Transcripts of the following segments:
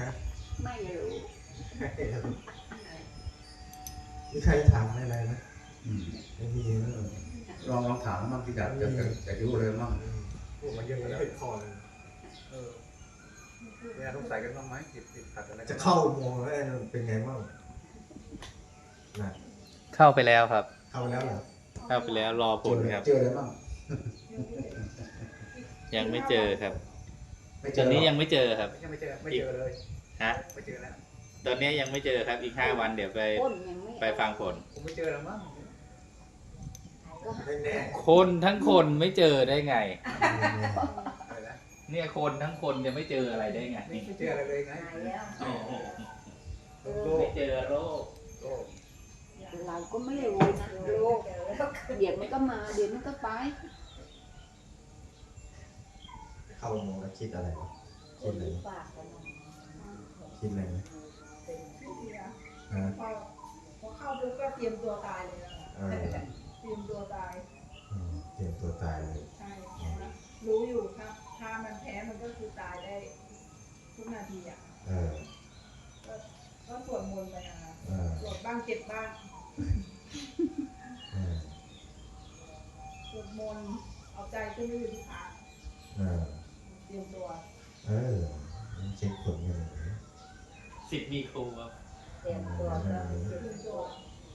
ฮะไม่รู้มีใครถามอะไรไหมอืมไม่มีนะลองลองถามมั่งที่อยากจะจะจะรู้เลยมั่งพวกมันยังไม่ติดคอเลยเออเนี่ยต้องใส่กันบ้างไหมติดติดขัดอะไรกันจะเข้าอุโมงค์แล้วเป็นไงบ้างนะเข้าไปแล้วครับ เข้าแล้วเหรอเข้าไปแล้วรอผลครับ เจออะไรบ้างยังไม่เจอครับ ไม่เจตออนนี้ยังไม่เจอครับไม่ใช่ไม่เจอไม่เจอเลยฮะ ไม่เจอแล้วตอนนี้ยังไม่เจอครับอีกห้าวันเดี๋ยวไปก้นยังไม่ไปฟังผล ผมไม่เจอแล้วมั้งก็ไม่แน่คนทั้งคนไม่เจอได้ไงไม่แน่อะไรนะเนี่ยคนทั้งคนจะไม่เจออะไรได้ไงไม่เจออะไรเลยไงหายแล้ว โอ้โหโลไม่กเจอโรคโลกเราก็ไม่รู้นะโลกเดี๋ยวมันก็มาเดี๋ยวมันก็ไป เข้าอุโมงค์แล้วคิดอะไรวะคิดอะไรวะคิดอะไรไหมฮะพอพอเข้าปุ๊บก็เตรียมตัวตายเลยนะเออเตรียมตัวตายอืมเตรียมตัวตายเลยใช่รู้อยู่ครับ ถ้ามันแพ้มันก็คือตายได้ ทุกนาทีอะเออก็สวดมนต์ไปนะคะเออสวดบ้างเจ็บบ้างเออสวดมนต์เอาใจขึ้นไปอยู่ที่พระเออ เตรียมตัวเออมันเช็คผลกันเลยสิทธิ์มีครูครับเตรียมตัวก็เตรียมตัว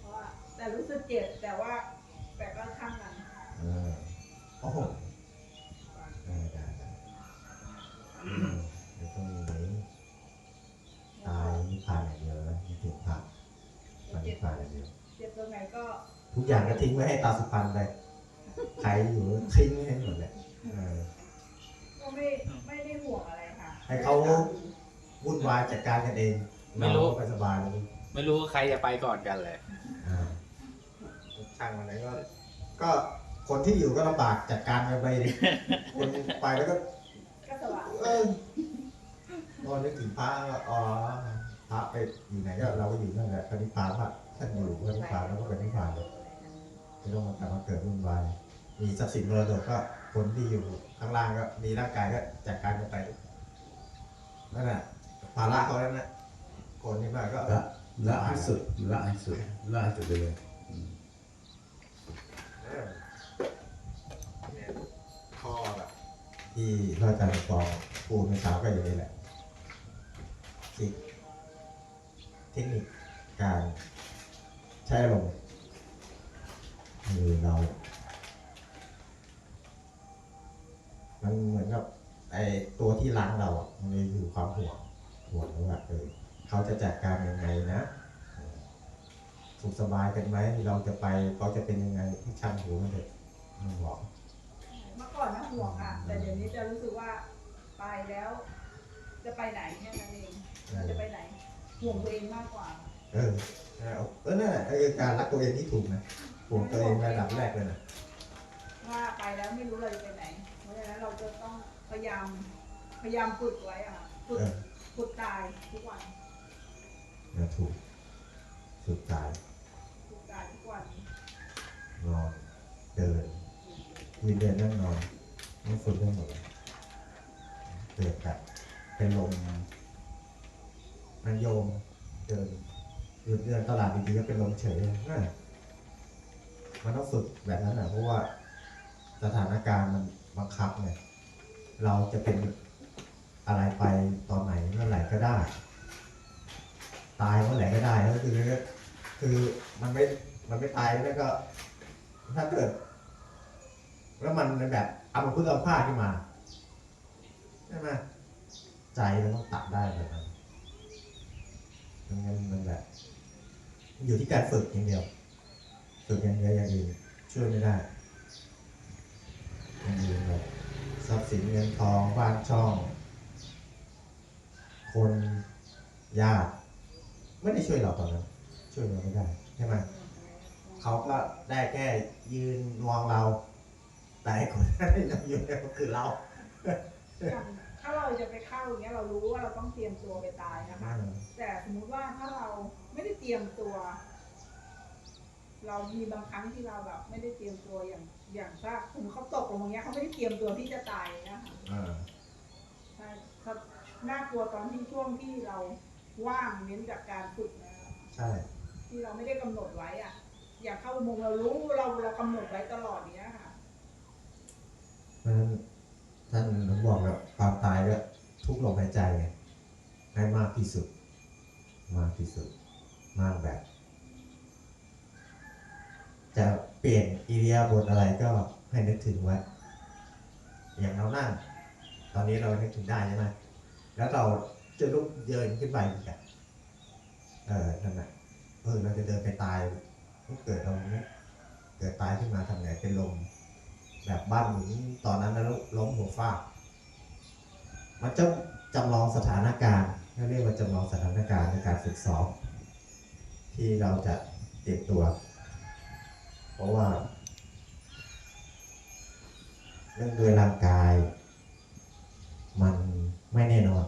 เพราะว่าแต่รู้สึกเจ็บแต่ว่า แต่ก็ข้างนั้นเออโอ้โหได้ได้ได้อืมเดี๋ยวต้องมีนี้ตายนิพพานอย่างเดียวนะไม่ถึงพระมันนิพพานอย่างเดียว เจ็บตรงไหนก็ทุกอย่างก็ทิ้งไว้ให้ตาสุพรรณไปใครอยู่ก็ทิ้งให้หมดเลย ให้เขาวุ่นวายจัดการกันเองไม่รู้ เาก็สบายเลยไม่รู้ว่าใครจะไปก่อนกันเลย อ่าช่างอะไรก็ ก็คนที่อยู่ก็ลำบากจัดการกันไปดิคนไปแล้วก็ ก็สว่างเออพอนึกถึงพระก็อ๋อพระไปอยู่ไหนก็เราก็อยู่นั่นแหละพระนิพพานพระท่านอยู่พระนิพพานแล้วก็ไปนิพพานเลยไม่ต้องมากลับมาเกิดวุ่นวายมีทรัพย์สินมรดกก็คนที่อยู่ข้างล่างก็มีร่างกายก็จัดการกันไป นั่นแหละภาระเขาแล้วนะคนที่มาก็ละละให้สุดละให้สุดละให้สุดไปเลยอืมเออเนี่ยข้อแบบที่พระอาจารย์ปองพูดเมื่อเช้าก็อย่างนี้แหละที่เทคนิคการใช้อารมณ์คือเรา มันเหมือนกับ ไอตัวที่ล้างเราอะมันเลยอยู่ความห่วงห่วงว่าเออเขาจะจัดการยังไงนะเออสุขสบายกันไหมเราจะไปเขาจะเป็นยังไงช่างหัวมันเถอะมันบอกเมื่อก่อนนะห่วงค่ะแต่เดี๋ยวนี้จะรู้สึกว่าไปแล้ว จะไปไหนแค่นั้นเองเออจะไปไหนห่วงตัวเองมากกว่า เออเอาเออนั่นแหละไอ้การรักตัวเองที่ถูกนะห่วงตัวเองระดับแรกเลยนะว่าไปแล้วไม่รู้เราจะไปไหนเพราะฉะนั้นเราจะต้องพ ยายาม พยายามฝึกไว้อะค่ะฝึกเออฝึกตายทุกวันนะถูกสุดตายฝึกตายทุกวันนอนเดินยืนเดินนั่งนอนมันฝึกได้หมดเลยเกิดแบบเป็นลมมันโยมเดินหยุดเดินตลาดดีๆก็เป็นลมเฉยน่ะมันต้องฝึกแบบนั้นนะเพราะว่าสถานการณ์มันบังคับไง เราจะเป็นอะไรไปตอนไหนเมื่อไหร่ก็ได้ ตายเมื่อไหร่ก็ได้ก็คือคือมันไม่มันไม่ตายแล้วก็ ถ้าเกิด แล้วมันแบบเอามาพึ่งเอาผ้าขึ้นมาใช่ไหมใจมันต้องตัดได้แบบนั้นมันงั้นมันแบบ อยู่ที่การฝึกอย่างเดียวฝึกอย่างเดียวอย่างอื่นช่วยไม่ได้อย่างอื่นแบบ ทรัพย์สินเงินทองบ้านช่อง คนญาติไม่ได้ช่วยเราตอนนั้น ช่วยเราไม่ได้ใช่ไหมเขาก็ได้แค่ยืนมองเรา แต่ไอ้คนที่เราอยู่เนี่ยก็คือเราอย่างถ้าเราจะไปเข้าอย่างเงี้ยเรารู้ว่าเราต้องเตรียมตัวไปตายนะคะ แต่สมมุติว่าถ้าเราไม่ได้เตรียมตัว เรามีบางครั้งที่เราแบบ ไม่ได้เตรียมตัวอย่าง อย่างถ้าสมมติเขาตกลงมาเงี้ยเขาไม่ได้เตรียมตัวที่จะตายนะคะอ่าใช่เขาน่ากลัวตอนที่ช่วงที่เราว่างเน้นจากการฝึกนะครับใช่ ที่เราไม่ได้กำหนดไว้อะอยากเข้าอุโมงค์เรารู้เราเรากำหนดไว้ตลอดเนี้ยค่ะ เพราะฉะนั้นท่านหลวงบอกแบบความตายก็ทุกลมหายใจไงให้มากที่สุด มากที่สุด มากแบบ จะเปลี่ยนอิริยาบถอะไรก็ให้นึกถึงไว้อย่างเรานั่ง ตอนนี้เรานึกถึงได้ใช่ไหมแล้วเราจะลุกเดินขึ้นไปอีกอะเออนั่นแหละเออเราจะเดินไปตายถ้าเกิดเราเนี่ยเกิดตายขึ้นมาทำไงเป็นลมแบบบ้านหมุนตอนนั้นนะล้มหัวฟาดมันจะจำลองสถานการณ์เขาเรียกว่าจำลองสถานการณ์ในการฝึกซ้อมที่เราจะเตรียมตัว เพราะว่าเรื่องโดยร่างกาย มันไม่แน่นอน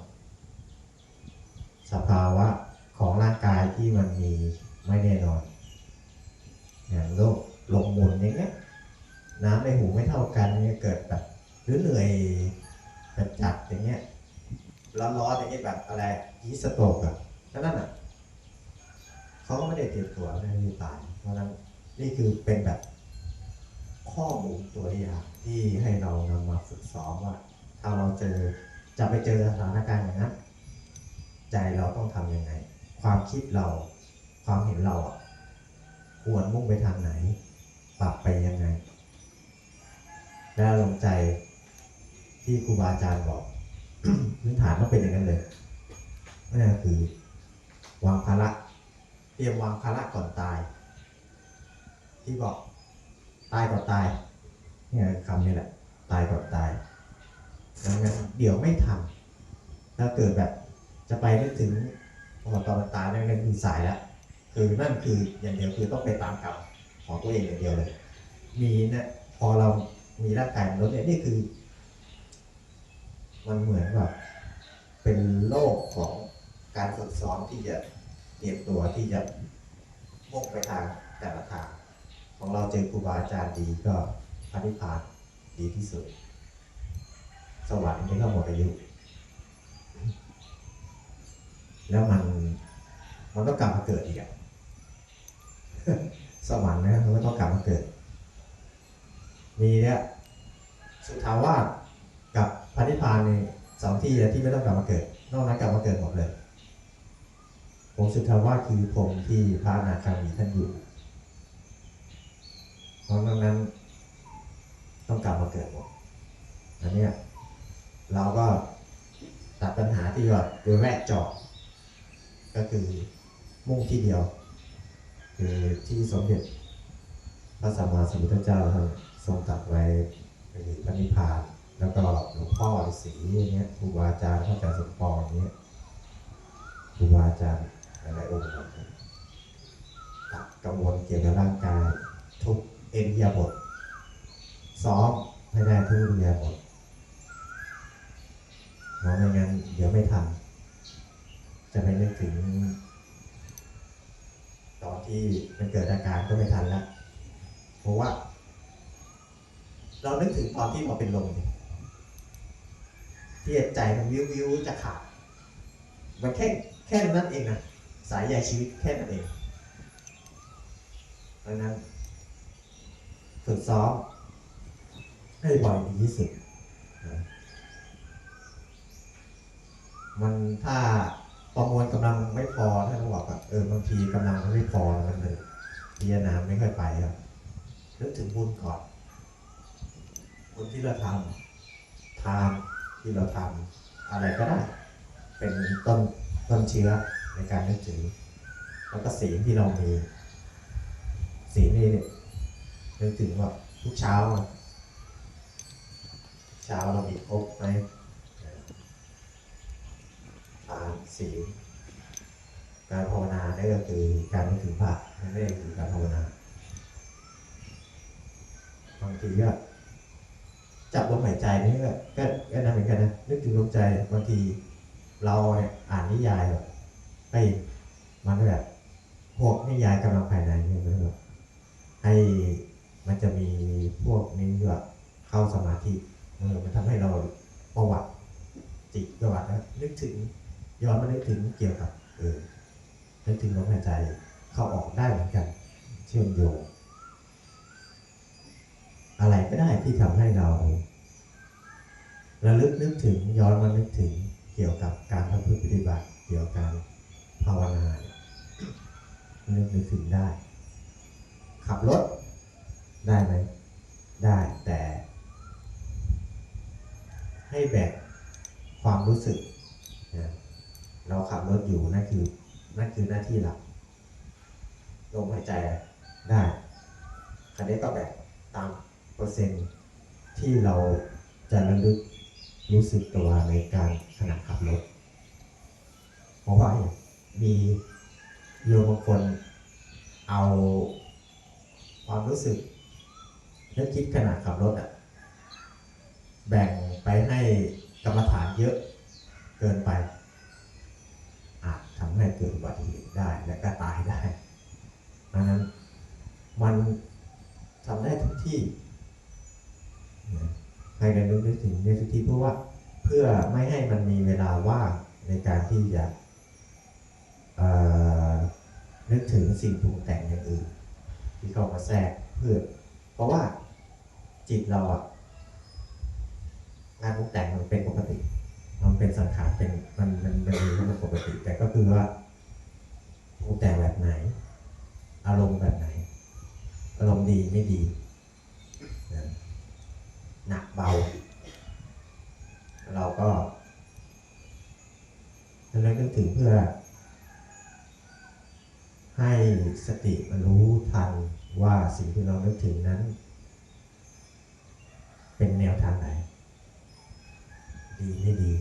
สภาวะของร่างกายที่มันมีไม่แน่นอน อย่างโรคลมหมุนอย่างเงี้ยน้ำในหูไม่เท่ากันเนี่ยเกิดแบบหรือเหนื่อยแบบจัดอย่างเงี้ยร้อนๆอย่างเงี้ยแบบอะไรยีสโตกอะเขาก็ไม่ได้เตรียมตัวไม่ได้ตาย เพราะฉะนั้นนี่ คือเป็นแบบข้อมูลตัวอย่างที่ให้เรานำมาฝึกซ้อมว่าถ้าเราเจอจะไปเจอสถานการณ์อย่างนั้นใจเราต้องทำยังไง ความคิดเราความเห็นเราอะควรมุ่งไปทางไหน ปรับไปยังไง และลงใจที่ครูบาอาจารย์บอกพื้นฐานต้องเป็นอย่างนั้นเลยนั่นก็คือ วางภาระเตรียมวางภาระก่อนตาย ที่บอกตายก่อนตายเนี่ยคำนี้แหละ ตายก่อนตายดังนั้นเดี๋ยวไม่ทันถ้าเกิดแบบจะไปนึกถึงพอตอนตายนั่นนั่นคือสายแล้วคือนั่นคืออย่างเดียวคือต้องไปตามกรรมของตัวเองอย่างเดียวเลย มีนี่ยพอเรามีร่างกายมนุษย์เนี่ยนี่คือ มันเหมือนแบบเป็นโลกของการฝึกซ้อมที่จะเตรียมตัวที่จะมุ่งไปทางแต่ละทาง ของเราเจอครูบาอาจารย์ดีก็ปฏิภาณดีที่สุด สวรรค์นี่ก็หมดอายุ แล้วมันมันต้องกลับมาเกิดอีกอะสวรรค์นะมันก็ต้องกลับมาเกิด มีเนี่ยสุทาวาสกับพันิพานในสองที่ที่ไม่ต้องกลับมาเกิด นอกนั้นกลับมาเกิดหมดเลยผมสุทาวาสคือผมที่พระอนาคามีท่านอยู่ เพราะนอกนั้น ต้องกลับมาเกิดหมดอันนี้เราก็ตัดปัญหาที่ว่าโดยแรกเจาะก็คือมุ่งที่เดียว คือที่สมเด็จพระสัมมาสัมพุทธเจ้าท่านทรงตรัสไว้คือพระนิพพาน แล้วก็หลวงพ่อฤาษีอย่างเงี้ยครูบาอาจารย์พระอาจารย์สมปองอย่างเงี้ยครูบาอาจารย์หลายๆองค์ตัดกังวลเกี่ยวกับร่างกายทุก เอ็นยาบทซ้อมให้ได้ทุกเอ็นยาบทเพราะไม่งั้นเดี๋ยวไม่ทัน จะไปนึกถึง ตอนที่มันเกิดอาการก็ไม่ทันแล้วเพราะว่า เรานึกถึงตอนที่เราเป็นลมที่ใจมันวิววิวจะขาดมันแค่แค่นั้นเองนะสายใยชีวิตแค่นั้นเอง เพราะนั้น ฝึกซ้อมให้บ่อยดีที่สุดนะมันถ้าประมวลกำลังไม่พอท่านบอกแบบเออบางทีกำลังมันไม่พอมันเลยพิจารณาไม่ค่อยไปครับนึกถึงบุญก่อนบุญที่เราทำทานที่เราทำอะไรก็ได้ เป็นต้นต้นเชื้อในการนึกถึงแล้วก็ศีลที่เรามีศีลนี่เนี่ย นึกถึงว่าทุกเช้าอะเช้าเรามีครบไหมทานศีลการภาวนานี่ก็คือการนึกถึงพระนั่นเองคือการภาวนาบางทีก็จับลมหายใจนี่ก็ก็ก็นั่นเหมือนกันนะนึกถึงลมใจบางทีเราอ่านนิยายแบบไปมันก็แบบพวกนิยายกำลังภายในเนี่ยมันแบบให้ มันจะมีพวกนี้แบบเข้าสมาธิเออมันทำให้เราประวัติจิตประวัตินะนึกถึงย้อนมานึกถึงเกี่ยวกับเออนึกถึงลมหายใจเข้าออกได้เหมือนกัน เชื่อมโยงอะไรก็ได้ที่ทำให้เราระลึกนึกถึงย้อนมานึกถึงเกี่ยวกับการทำพึ่งปฏิบัติเกี่ยวกับการภาวนาเนี่ยนึกนึกถึงได้ ขับรถ ได้ไหมได้แต่ ให้แบ่งความรู้สึกนะเราขับรถอยู่นั่นคือนั่นคือหน้าที่หลักลมหายใจได้คันนี้ก็แบ่งตามเปอร์เซ็นต์ที่เราจะระลึกรู้สึกตัวในการขณะขับรถเพราะว่ามีโยมบางคนเอาความรู้สึก นึกคิดขณะขับรถอะแบ่งไปให้กรรมฐานเยอะเกินไป อาจทำให้เกิดอุบัติเหตุได้และก็ตายได้ดังนั้นมันทำได้ทุกที่ให้กันนึกนึกถึงในทุกที่เพราะว่าเพื่อไม่ให้มันมีเวลาว่างในการที่จะนึกถึงสิ่งปรุงแต่งอย่างอื่นที่เข้ามาแทรกเพื่อเพราะว่า จิตเราอะงานปรุงแต่งมันเป็นปกติ มันเป็นสังขารเป็นมันมันมันมีเป็นปกติ แต่ก็คือว่าปรุงแต่งแบบไหน อารมณ์แบบไหน อารมณ์ดีไม่ดีหนักเบา เราก็ดังนั้นก็ถึงเพื่อ ให้สติมันรู้ทันว่าสิ่งที่เรานึกถึงนั้นแนวทางไหน ดีไม่ดี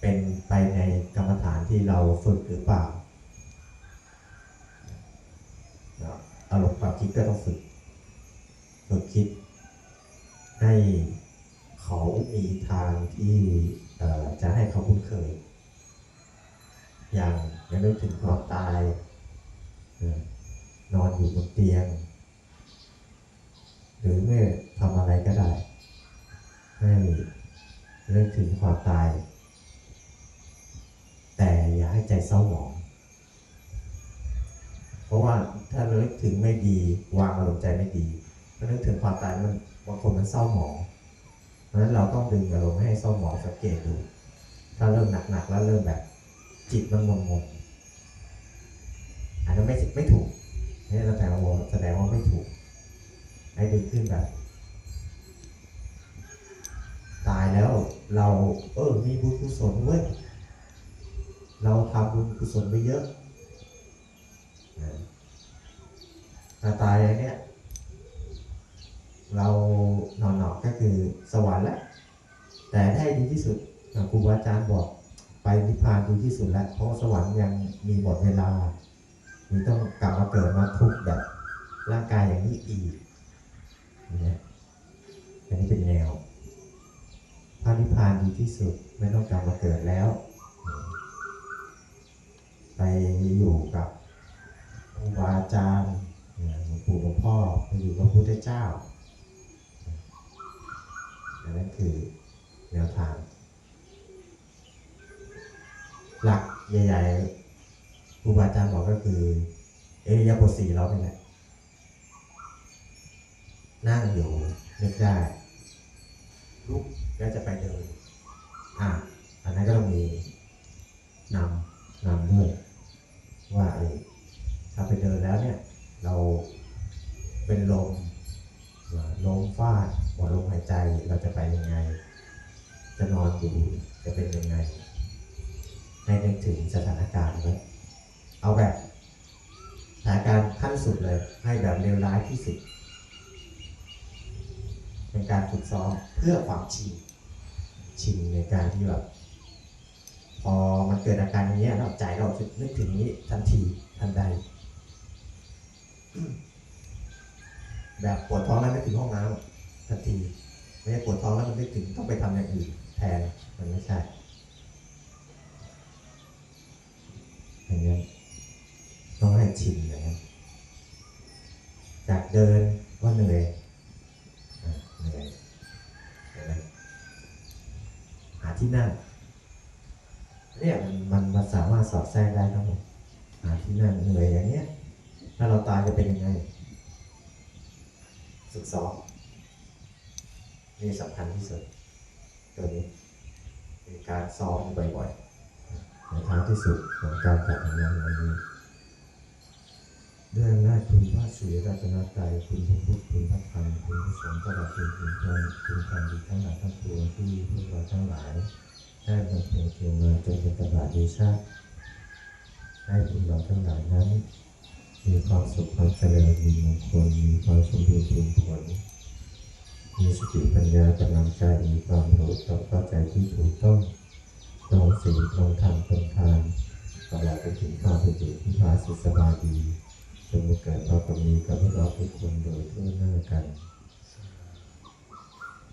เป็นไปในกรรมฐานที่เราฝึกหรือเปล่าอารมณ์ความคิดก็ต้องฝึกฝึกคิด ให้เขามีทางที่จะให้เขาคุ้นเคย อย่างย่านึกถึงความตาย นอนอยู่บนเตียง หรือเมื่อทำอะไรก็ได้ ให้นึกถึงความตาย แต่อย่าให้ใจเศร้าหมอง เพราะว่าถ้านึกถึงไม่ดี วางอารมณ์ใจไม่ดีถ้านึกถึงความตายมันบางคนมันเศร้าหมองเพราะฉะนั้นเราต้องดึงอารมณ์ให้เศร้าหมองสังเกตดูถ้าเริ่มหนักๆแล้วเริ่มแบบจิตมันงงงๆอันนั้นไม่ไม่ถูกนี่แสดงว่าแสดงว่าไม่ถูก ให้ดึงขึ้นแบบ ตายแล้ว เราเออมีบุญกุศลเว้ยเราทำบุญกุศลไปเยอะนะถ้าตายอย่างเนี้ยเรานอนๆก็คือสวรรค์แล้วแต่ให้ดีที่สุดครูบาอาจารย์บอกไปนิพพานดีที่สุดแล้วเพราะสวรรค์ยังมีหมดเวลามีต้องกลับมาเกิดมาทุกข์แบบร่างกายอย่างนี้อีกเนี่ยอันนี้เป็นแนว พระนิพพานดีที่สุดไม่ต้องกลับมาเกิดแล้ว ไปอยู่กับครูบาอาจารย์หลวงปู่หลวงพ่อไปอยู่กับพระพุทธเจ้าอันนั้นคือแนวทาง หลักใหญ่ๆครูบาอาจารย์บอกก็คือ เอริยาบทสี่เราเป็นแหละนั่งอยู่นึกได้ ลุกแล้วจะไปเดินอะอันนั้นก็ต้องมีนำนำด้วยว่าถ้าไปเดินแล้วเนี่ย เราเป็นลมลมฟาดหมดลมหายใจเราจะไปยังไง จะนอนอยู่จะเป็นยังไง ให้นึกถึงสถานการณ์ไว้เอาแบบสถานการณ์ขั้นสุดเลย ให้แบบเลวร้ายที่สุด การฝึกซ้อมเพื่อความชินชินในการที่แบบพอมันเกิดอาการอย่างเงี้เราใจเราจะนึกถึงนี้ทันทีทันใด แบบปวดท้องแล้วนึกถึงห้องน้ำทันทีไม่ใช่ปวดท้องแล้วมันนึกถึงต้องไปทำอย่างอื่นแทนมันไม่ใช่อย่างนี้นต้องให้ชินอย่างนั้นจากเดินก็เหนื่อยอะเหนื่อย เห็นไหมหาที่นั่งเนี่ยมันมันมันสามารถสอดแทรกได้ทั้งหมดหาที่นั่งเหนื่อยอย่างเงี้ย ถ้าเราตายจะเป็นยังไงฝึกซ้อมนี่สำคัญที่สุดตัวนี้เป็นการซ้อมบ่อยๆในท้ายที่สุดของการจัดงานวันนี้ ด้วยอำนาจคุณพระศรีรัตนตรัยคุณพระพุทธคุณพระธรรมคุณพระสงฆ์ตลอดถึงคุณพระคุณความดีทั้งหลายทั้งปวงที่พวกเราทั้งหลาย ได้บำเพ็ญเพียรมาจนเป็นตบะเดชาติให้พวกเราทั้งหลายนั้น มีความสุขความเจริญมีมงคลมีความสมบูรณ์ผลมีสติปัญญากำลังใจมีความรู้ต้องเข้าใจที่ถูกต้องตรงสิ่งตรงธรรมตรงทานตลอดไปถึงความเป็นอยู่ที่พาสุขสบายดี จงเกิดเรากับมีกับพวกเราทุกคนโดยทั่วหน้ากัน